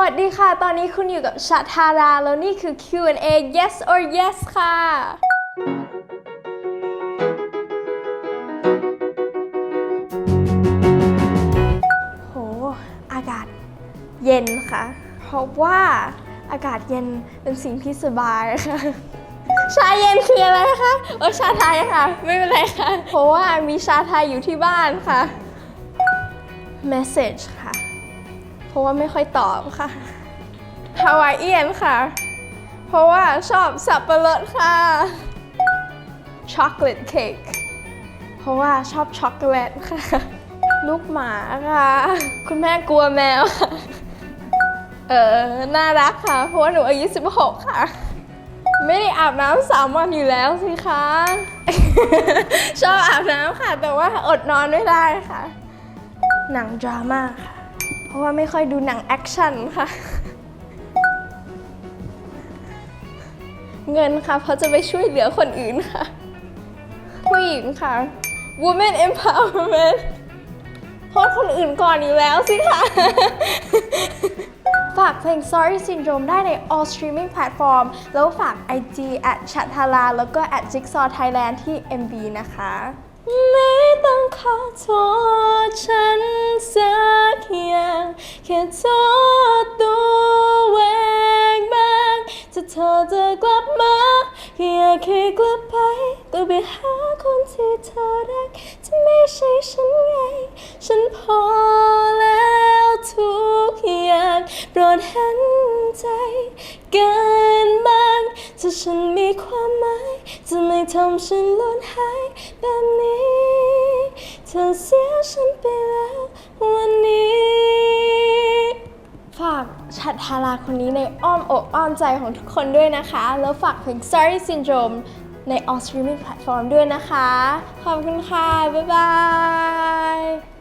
วัสดีค่ะ ตอนนี้คุณอยู่กับชาทารา แล้วนี่คือ Q&A yes or yes ค่ะ โห อากาศเย็นค่ะ เพราะว่าอากาศเย็นเป็นสิ่งที่สบายค่ะ ชาเย็นคืออะไรคะเอชาไทยค่ะ ไม่เป็นไรค่ะ เพราะว่ามีชาไทยอยู่ที่บ้านค่ะ message ค่ะ ราะว่าไม่ค่อยตอบค่ะฮาวายเอียนค่ะ เพราะว่าชอบสับปะรดค่ะ ช็อกโกแลตเค้ก เพราะว่าชอบช็อกโกแลตค่ะ ลูกหมาค่ะ คุณแม่กลัวแมวค่ะเออ น่ารักค่ะ เพราะว่าหนูอายุ 16 ค่ะ ไม่ได้อาบน้ำสามวันอยู่แล้วสิคะ ชอบอาบน้ำค่ะ แต่ว่าอดนอนไม่ได้ค่ะ หนังดราม่าค่ะ เพราะว่าไม่ค่อยดูหนังแอคชั่นค่ะ เงินค่ะ เพราะจะไปช่วยเหลือคนอื่นค่ะ ผู้หญิงค่ะ woman empowerment โทษคนอื่นก่อนอยู่แล้วสิค่ะ ฝากเพลง Sorry Syndrome ได้ใน all streaming platform แล้วฝาก IG at c h a t a l a แล้วก็ at jigsaw thailand ที่ MV นะคะ ไม่ต้องขอโทษฉันสัก แค่โทษตัวเองบ้างถ้าเธอจะกลับมาอยากให้กลับไปก็ไปหาคนที่เธอรักจะไม่ใช่ฉันไง ฉันพอแล้วทุกอย่างโปรดเห็นใจกันบ้างถ้าฉันมีความหมายจะไม่ทำฉันล่นหายแบบนี้เธอเสียฉันไป ชัดทาราคนนี้ในอ้อมอกอ้อมใจของทุกคนด้วยนะคะ แล้วฝากเพลง Sorry Syndrome ใน all streaming platform ด้วยนะคะ ขอบคุณค่ะ บ๊ายบาย